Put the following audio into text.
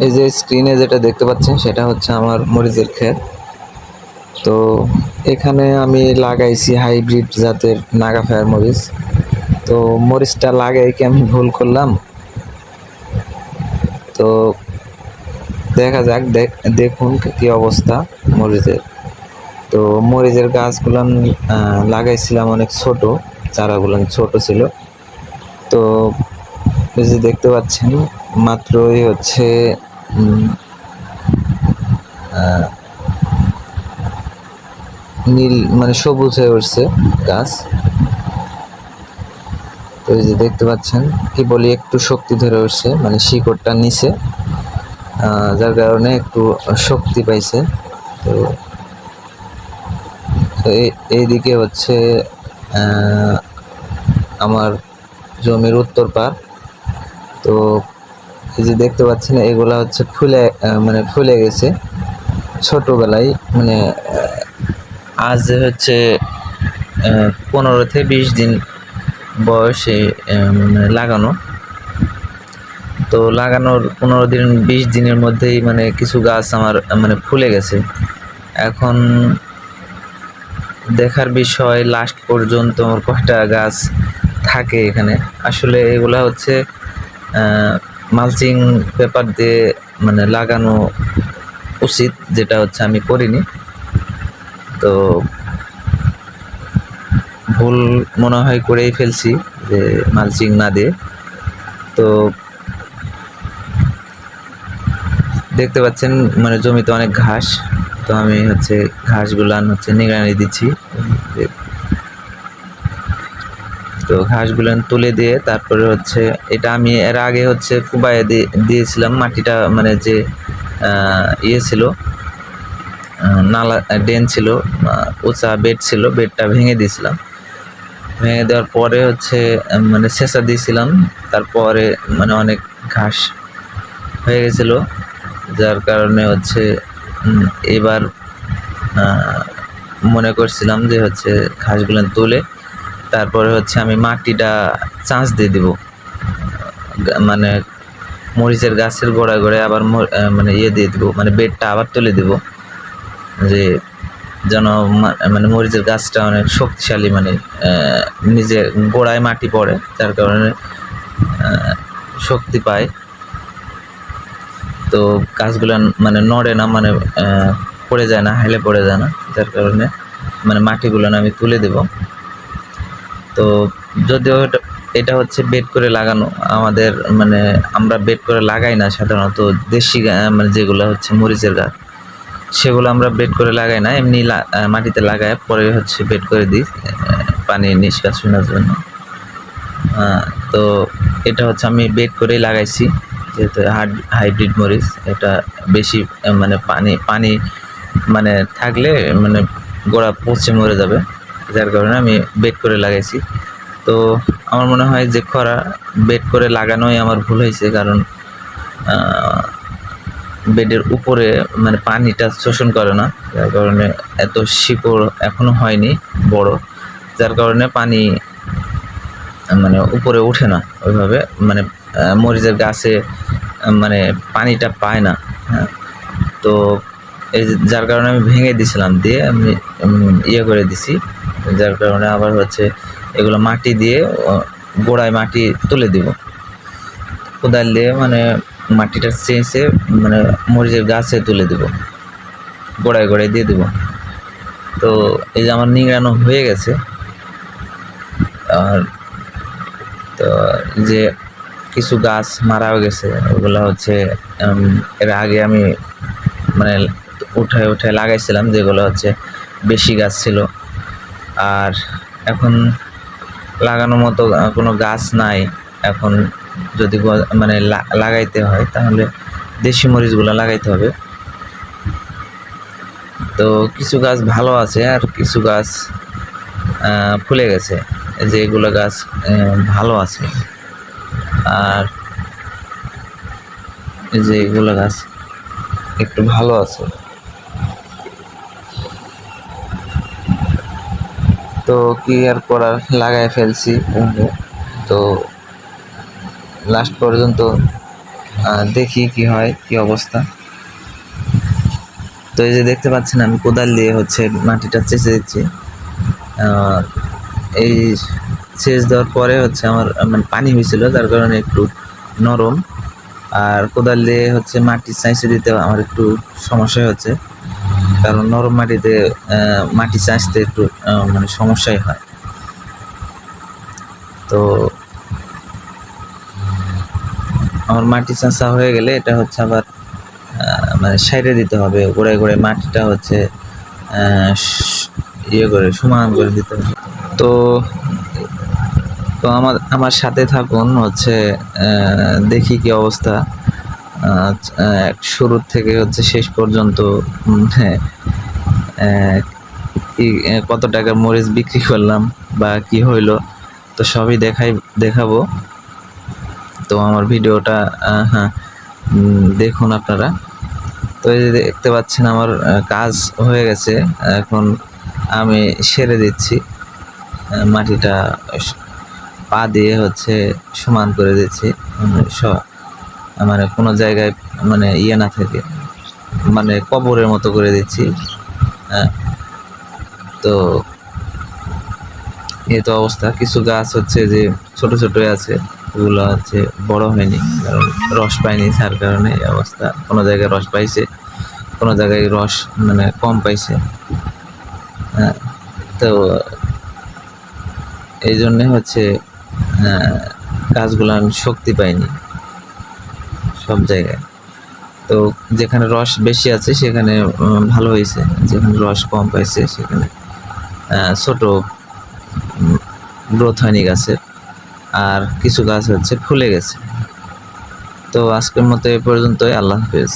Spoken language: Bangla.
এই যে স্ক্রিনে যেটা দেখতে পাচ্ছেন, সেটা হচ্ছে আমার মরিচের ক্ষেত। তো এখানে আমি লাগাইছি হাইব্রিড জাতের নাগা ফায়ার মরিচ। তো মরিচটা লাগাই কি আমি ভুল করলাম। তো দেখা যাক দেখ- দেখুন কি অবস্থা মরিচের। তো মরিচের গাছগুলো লাগাইছিলাম অনেক ছোট, চারাগুলো ছোট ছিল। তো যে দেখতে পাচ্ছেন, মাত্রই হচ্ছে নীল মানে সবুজ হয়ে উঠছে গাছ। তো এই যে দেখতে পাচ্ছেন কি বলি একটু শক্তি ধরে উঠছে মানে শিকড়টা নিচে যার কারণে একটু শক্তি পাইছে। তো তো এই- এইদিকে হচ্ছে আমার জমির উত্তর পার তো এই যে দেখতে পাচ্ছেন, এগুলা হচ্ছে ফুলে মানে ফুলে গেছে। ছোটবেলায় মানে আজ হচ্ছে পনেরো থেকে বিশ দিন বয়সে মানে লাগানো। তো লাগানোর পনেরো দিন, বিশ দিনের মধ্যেই মানে কিছু গাছ আমার মানে ফুলে গেছে। এখন দেখার বিষয় লাস্ট পর্যন্ত আমার কয়টা গাছ থাকে এখানে। আসলে এগুলা হচ্ছে মালচিং পেপার দিয়ে মানে লাগানো উচিত, যেটা হচ্ছে আমি করিনি। তো ভুল মনে হয় করেই ফেলছি যে মালচিং না দিয়ে। তো দেখতে পাচ্ছেন মানে জমিতে অনেক ঘাস, তো আমি হচ্ছে ঘাসগুলান হচ্ছে নিগরানি দিচ্ছি। ঘাসগুলো তুলে দিয়ে তারপরে হচ্ছে এটা আমি এর আগে হচ্ছে কুবায়ে দিয়ে দিয়েছিলাম, মাটিটা মানে যে ইয়ে ছিল নালা ড্রেন ছিল উঁচা বেড ছিল, বেডটা ভেঙে দিয়েছিলাম। ভেঙে দেওয়ার পরে হচ্ছে মানে ছেঁচা দিয়েছিলাম, তারপরে মানে অনেক ঘাস হয়ে গেছিল, যার কারণে হচ্ছে এবার মনে করছিলাম যে হচ্ছে ঘাসগুলো তুলে তারপরে হচ্ছে আমি মাটিটা চাষ দিয়ে দিব। মানে মরিচের গাছের গোড়ায় গোড়ায় আবার মানে ইয়ে দিয়ে দিব মানে বেডটা আবার তুলে দিব। যে যেন মানে মরিচের গাছটা অনেক শক্তিশালী মানে নিজে গোড়ায় মাটি পড়ে, যার কারণে শক্তি পায়। তো গাছগুলো মানে নড়ে না মানে পড়ে যায় না, হেলে পড়ে যায় না, যার কারণে মানে মাটিগুলো আমি তুলে দেব। তো যদিও এটা হচ্ছে বেড করে লাগানো, আমাদের মানে আমরা বেড করে লাগাই না সাধারণত, দেশি মানে যেগুলো হচ্ছে মরিচের গাছ, সেগুলো আমরা বেড করে লাগাই না, এমনি মাটিতে লাগায় পরে হচ্ছে বেড করে দিই পানি নিষ্কাশনের জন্য। তো এটা হচ্ছে আমি বেড করেই লাগাইছি, যেহেতু হাইব্রিড মরিচ, এটা বেশি মানে পানি পানি মানে থাকলে মানে গোড়া পচে মরে যাবে। যার কারণে আমি বেড করে লাগাইছি। তো আমার মনে হয় যে খরা বেড করে লাগানোই আমার ভুল হয়েছে কারণ বেডের উপরে মানে পানিটা শোষণ করে না। যার কারণে এত শিকড় এখনও হয়নি, বড়। যার কারণে পানি মানে উপরে ওঠে না ওইভাবে। মানে মরিচের গাছে মানে পানিটা পায় না। হ্যাঁ। তো এই যার কারণে আমি ভেঙে দিছিলাম দিয়ে আমি ইয়ে করে দিছি। যার কারণে আবার হচ্ছে এগুলো মাটি দিয়ে গোড়ায় মাটি তুলে দিব। কোদাল দিয়ে মানে মাটিটা চেঁচে মানে মরিচের গাছে তুলে দিব। গোড়ায় গোড়ায় দিয়ে দিব। তো এই যে আমার নিংড়ানো হয়ে গেছে। আর তো যে কিছু গাছ মারাও গেছে। ওগুলো হচ্ছে এর আগে আমি মানে উঠে উঠে লাগাইছিলাম, যেগুলো হচ্ছে বেশি গাছ ছিল। আর এখন লাগানোর মতো কোনো গাছ নাই। এখন যদি মানে লাগাইতে হয়, তাহলে দেশি মরিচগুলো লাগাইতে হবে। তো কিছু গাছ ভালো আছে, আর কিছু গাছ ফুলে গেছে। যে এগুলো গাছ ভালো আছে। আর যে এগুলো গাছ একটু ভালো আছে। তো কি আর করার? লাগায় ফেলছি তো লাস্ট পর্যন্ত দেখি কি হয়, কি অবস্থা। তো এই যে দেখতে পাচ্ছেন আমি কোদাল দিয়ে হচ্ছে মাটিটা চেঁচে দিচ্ছি। এই সেচ দেওয়ার পরে হচ্ছে আমার মানে পানি হয়েছিল, যার কারণে একটু নরম। আর কোদাল দিয়ে হচ্ছে মাটি চাইছে দিতে আমার একটু সমস্যা হচ্ছে। কারণ নরম মাটিতে মাটি চাষতে একটু মানে সমস্যাই হয়। তো, আমার মাটি চাষা হয়ে গেলে এটা হচ্ছে আবার মানে সাইডে দিতে হবে। গোড়ায় গোড়ায় মাটিটা হচ্ছে ইয়ে করে, সমান করে দিতে হবে। তো তো আমার আমার সাথে থাকুন, হচ্ছে দেখি কি অবস্থা। শুরুর থেকে হচ্ছে শেষ পর্যন্ত হ্যাঁ, কত টাকার মরিচ বিক্রি করলাম বা কি হইল তো সবই দেখাই দেখাবো। তো আমার ভিডিওটা হ্যাঁ দেখুন আপনারা। তো এই যে দেখতে পাচ্ছেন আমার কাজ হয়ে গেছে। এখন আমি সেরে দিচ্ছি মাটিটা পা দিয়ে হচ্ছে সমান করে দিচ্ছি মানে কোনো জায়গায় মানে ইয়ে না থাকে। মানে কবরের মতো করে দিচ্ছি। হ্যাঁ। তো এ তো অবস্থা। কিছু গাছ হচ্ছে যে ছোট ছোট আছে। ওগুলো হচ্ছে বড় হয়নি। কারণ রস পায়নি তার কারণে এই অবস্থা। কোনো জায়গায় রস পাইছে কোনো জায়গায় রস মানে কম পাইছে। হ্যাঁ। তো এই জন্যে হচ্ছে আহ, গাছগুলো শক্তি পায়নি সব জায়গায়। তো যেখানে রস বেশি আছে, সেখানে ভালো হয়েছে। যেখানে রস কম পাইছে, সেখানে ছোট গ্রোথ হয়নি গাছের আর কিছু গাছ হচ্ছে ফুলে গেছে। তো আজকের মতো এ পর্যন্তই। আল্লাহ হাফেজ।